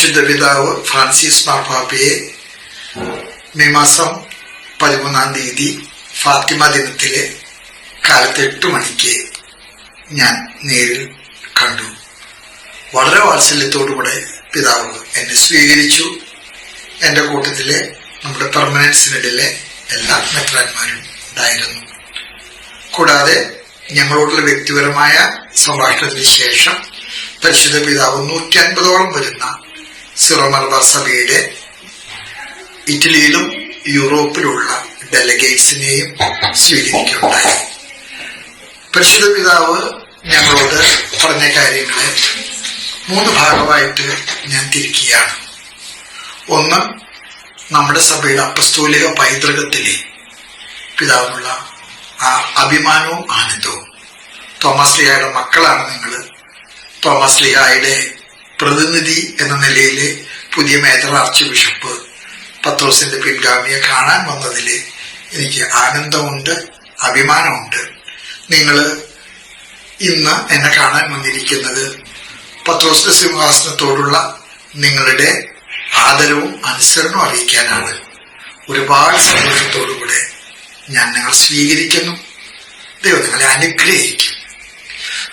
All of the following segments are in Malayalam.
പരിശുദ്ധ പിതാവ് ഫ്രാൻസിസ് മാർപ്പാപ്പയെ മെയ് മാസം പതിമൂന്നാം തീയതി ഫാത്തിമ ദിനത്തിലെ കാലത്ത് എട്ട് മണിക്ക് ഞാൻ നേരിൽ കണ്ടു. വളരെ വാത്സല്യത്തോടുകൂടെ പിതാവ് എന്നെ സ്വീകരിച്ചു. എന്റെ കൂട്ടത്തിലെ നമ്മുടെ പെർമനന്റ് സിനഡിലെ എല്ലാ മെത്രാന്മാരും ഉണ്ടായിരുന്നു. കൂടാതെ ഞങ്ങളോടുള്ള വ്യക്തിപരമായ സംഭാഷണത്തിന് ശേഷം പരിശുദ്ധ പിതാവ് നൂറ്റി അൻപതോളം വരുന്ന സിറോ മലബാർ സഭയുടെ ഇറ്റലിയിലും യൂറോപ്പിലുള്ള ഡെലഗേറ്റ്സിനെയും സ്വീകരിക്കുകയുണ്ടായി. പരിശുദ്ധ പിതാവ് ഞങ്ങളോട് പറഞ്ഞ കാര്യങ്ങളെ മൂന്ന് ഭാഗമായിട്ട് ഞാൻ തിരിക്കുകയാണ്. ഒന്ന് നമ്മുടെ സഭയുടെ അപ്പസ്തോലിക പൈതൃകത്തിലെ പിതാവിനുള്ള ആ അഭിമാനവും ആനന്ദവും. തോമസ് ലിഹായുടെ മക്കളാണ് നിങ്ങൾ തോമസ് ലിഹായുടെ പ്രതിനിധി എന്ന നിലയിൽ പുതിയ മേജർ ആർച്ച് ബിഷപ്പ് പത്രോസിന്റെ പിൻഗാമിയെ കാണാൻ വന്നതിൽ എനിക്ക് ആനന്ദമുണ്ട് അഭിമാനമുണ്ട്. നിങ്ങൾ ഇന്ന് എന്നെ കാണാൻ വന്നിരിക്കുന്നത് പത്രോസിന്റെ സിംഹാസനത്തോടുള്ള നിങ്ങളുടെ ആദരവും അനുസരണവും അറിയിക്കാനാണ്. ഒരുപാട് സന്തോഷത്തോടുകൂടെ ഞാൻ നിങ്ങൾ സ്വീകരിക്കുന്നു. ദൈവം നിങ്ങളെ അനുഗ്രഹിക്കും.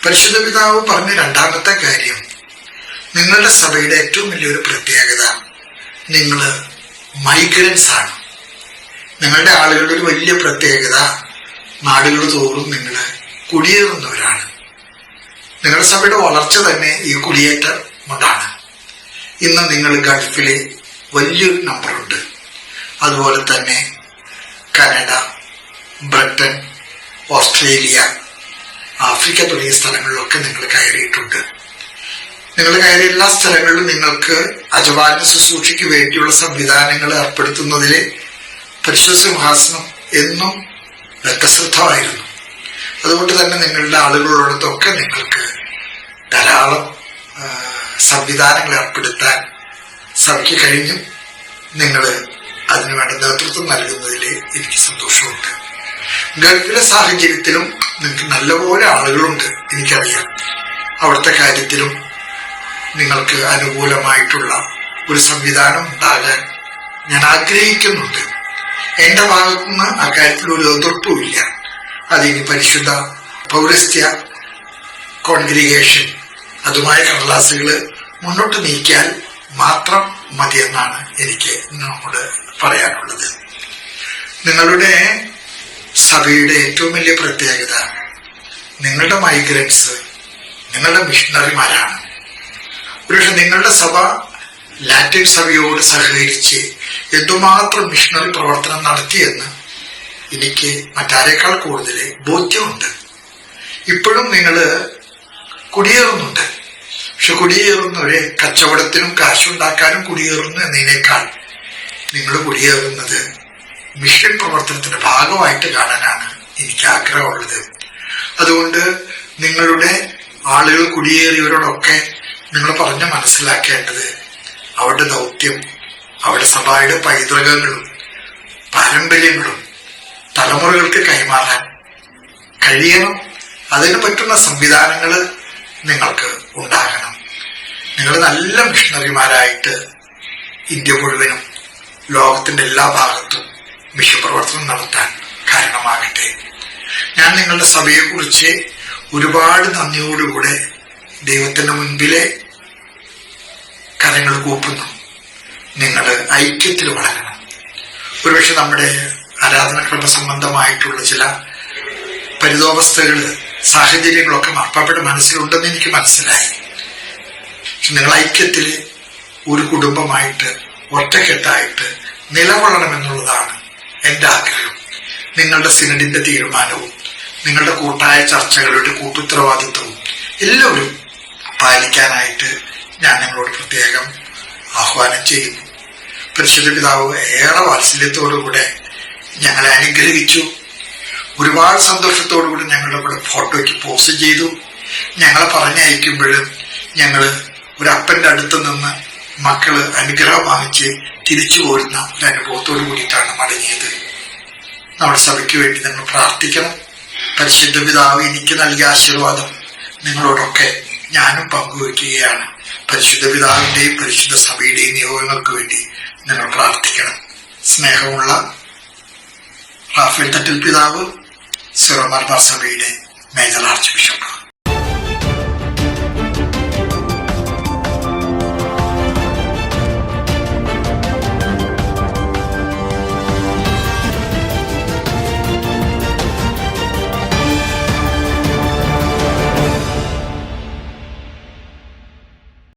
പരിശുദ്ധ പിതാവ് പറഞ്ഞ രണ്ടാമത്തെ കാര്യം നിങ്ങളുടെ സഭയുടെ ഏറ്റവും വലിയൊരു പ്രത്യേകത നിങ്ങൾ മൈഗ്രൻസ് ആണ്. നിങ്ങളുടെ ആളുകളുടെ ഒരു വലിയ പ്രത്യേകത നാടുകൾ തോറും നിങ്ങൾ കുടിയേറുന്നവരാണ്. നിങ്ങളുടെ സഭയുടെ വളർച്ച തന്നെ ഈ കുടിയേറ്റം കൊണ്ടാണ്. ഇന്ന് നിങ്ങൾ ഗൾഫിലെ വലിയൊരു നമ്പറുണ്ട്. അതുപോലെ തന്നെ കനഡ ബ്രിട്ടൻ ഓസ്ട്രേലിയ ആഫ്രിക്ക തുടങ്ങിയ സ്ഥലങ്ങളിലൊക്കെ നിങ്ങൾ കയറിയിട്ടുണ്ട്. നിങ്ങൾ കയറി എല്ലാ സ്ഥലങ്ങളിലും നിങ്ങൾക്ക് അജവാന ശുശ്രൂഷയ്ക്ക് വേണ്ടിയുള്ള സംവിധാനങ്ങൾ ഏർപ്പെടുത്തുന്നതിൽ പരിശുദ്ധ സിംഹാസനം എന്നും രക്തശ്രദ്ധമായിരുന്നു അതുകൊണ്ട് തന്നെ നിങ്ങളുടെ ആളുകളോടൊത്തൊക്കെ നിങ്ങൾക്ക് ധാരാളം സംവിധാനങ്ങൾ ഏർപ്പെടുത്താൻ സഭയ്ക്ക് കഴിഞ്ഞു. നിങ്ങൾ അതിനുവേണ്ട നേതൃത്വം നൽകുന്നതിൽ എനിക്ക് സന്തോഷമുണ്ട്. ഗൾഫിലെ സാഹചര്യത്തിലും നിങ്ങൾക്ക് നല്ലപോലെ ആളുകളുണ്ട് എനിക്കറിയാം. അവിടുത്തെ കാര്യത്തിലും നിങ്ങൾക്ക് അനുകൂലമായിട്ടുള്ള ഒരു സംവിധാനം ഉണ്ടാകാൻ ഞാൻ ആഗ്രഹിക്കുന്നുണ്ട്. എന്റെ ഭാഗത്തുനിന്ന് അക്കാര്യത്തിൽ ഒരു എതിർപ്പുമില്ല അതിന് പരിശുദ്ധ പൗരസ്ത്യ കോൺഗ്രിഗേഷൻ അതുമായ കടലാസുകൾ മുന്നോട്ട് നീക്കിയാൽ മാത്രം മതിയെന്നാണ് എനിക്ക് നിങ്ങളോട് പറയാനുള്ളത്. നിങ്ങളുടെ സഭയുടെ ഏറ്റവും വലിയ പ്രത്യേകത നിങ്ങളുടെ മൈഗ്രൻസ് നിങ്ങളുടെ മിഷണറിമാരാണ് ഒരുപക്ഷെ നിങ്ങളുടെ സഭ ലാറ്റിൻ സഭയോട് സഹകരിച്ച് എന്തുമാത്രം മിഷണറി പ്രവർത്തനം നടത്തിയെന്ന് എനിക്ക് മറ്റാരേക്കാൾ കൂടുതൽ ബോധ്യമുണ്ട്. ഇപ്പോഴും നിങ്ങൾ കുടിയേറുന്നുണ്ട്. പക്ഷെ കുടിയേറുന്നവരെ കച്ചവടത്തിനും കാശുണ്ടാക്കാനും കുടിയേറുന്നു എന്നതിനേക്കാൾ നിങ്ങൾ കുടിയേറുന്നത് മിഷൻ പ്രവർത്തനത്തിന്റെ ഭാഗമായിട്ട് കാണാനാണ് എനിക്ക് ആഗ്രഹമുള്ളത്. അതുകൊണ്ട് നിങ്ങളുടെ ആളുകൾ കുടിയേറിയവരോടൊക്കെ നിങ്ങൾ പറഞ്ഞ മനസ്സിലാക്കേണ്ടത് അവരുടെ ദൗത്യം അവരുടെ സഭയുടെ പൈതൃകങ്ങളും പാരമ്പര്യങ്ങളും തലമുറകൾക്ക് കൈമാറാൻ കഴിയണം. അതിന് പറ്റുന്ന സംവിധാനങ്ങൾ നിങ്ങൾക്ക് ഉണ്ടാകണം. നിങ്ങൾ നല്ല മിഷണറിമാരായിട്ട് ഇന്ത്യ മുഴുവനും ലോകത്തിന്റെ എല്ലാ ഭാഗത്തും മിഷൻ പ്രവർത്തനം നടത്താൻ കാരണമാകട്ടെ. ഞാൻ നിങ്ങളുടെ സഭയെക്കുറിച്ച് ഒരുപാട് നന്ദിയോടുകൂടെ ദൈവത്തിന്റെ മുൻപിലെ കരങ്ങൾ കൂപ്പുന്നു. നിങ്ങൾ ഐക്യത്തിൽ വളരണം. ഒരുപക്ഷെ നമ്മുടെ ആരാധനക്രമ സംബന്ധമായിട്ടുള്ള ചില പരിതോവസ്ഥകൾ സാഹചര്യങ്ങളൊക്കെ മാർപ്പാപ്പയുടെ മനസ്സിലുണ്ടെന്ന് എനിക്ക് മനസ്സിലായി. നിങ്ങൾ ഐക്യത്തിൽ ഒരു കുടുംബമായിട്ട് ഒറ്റക്കെട്ടായിട്ട് നിലകൊള്ളണമെന്നുള്ളതാണ് എന്റെ ആഗ്രഹം. നിങ്ങളുടെ സിനഡിന്റെ തീരുമാനവും നിങ്ങളുടെ കൂട്ടായ ചർച്ചകളുടെ കൂട്ടുത്തരവാദിത്വവും എല്ലാവരും പാലിക്കാനായിട്ട് ഞാൻ നിങ്ങളോട് പ്രത്യേകം ആഹ്വാനം ചെയ്യുന്നു. പരിശുദ്ധ പിതാവ് ഏറെ വാത്സല്യത്തോടുകൂടെ ഞങ്ങളെ അനുഗ്രഹിച്ചു. ഒരുപാട് സന്തോഷത്തോടുകൂടി ഞങ്ങളുടെ കൂടെ ഫോട്ടോയ്ക്ക് പോസ്റ്റ് ചെയ്തു. ഞങ്ങളെ പറഞ്ഞയക്കുമ്പോഴും ഞങ്ങൾ ഒരു അപ്പന്റെ അടുത്ത് നിന്ന് മക്കൾ അനുഗ്രഹം വാങ്ങിച്ച് തിരിച്ചു പോരുന്ന ഒരു അനുഭവത്തോടു കൂടിയിട്ടാണ് മടങ്ങിയത്. നമ്മുടെ സഭയ്ക്ക് വേണ്ടി നിങ്ങൾ പ്രാർത്ഥിക്കണം. പരിശുദ്ധ പിതാവ് എനിക്ക് നൽകിയ ആശീർവാദം നിങ്ങളോടൊക്കെ ഞാനും പങ്കുവെക്കുകയാണ് പരിശുദ്ധ പിതാവിന്റെയും പരിശുദ്ധ സഭയുടെയും നിയോഗങ്ങൾക്ക് വേണ്ടി നിങ്ങൾ പ്രാർത്ഥിക്കണം. സ്നേഹമുള്ള റാഫേൽ തട്ടിൽ പിതാവ് സിറോ മലബാർ സഭയുടെ മേജർ ആർച്ച് ബിഷപ്പ്.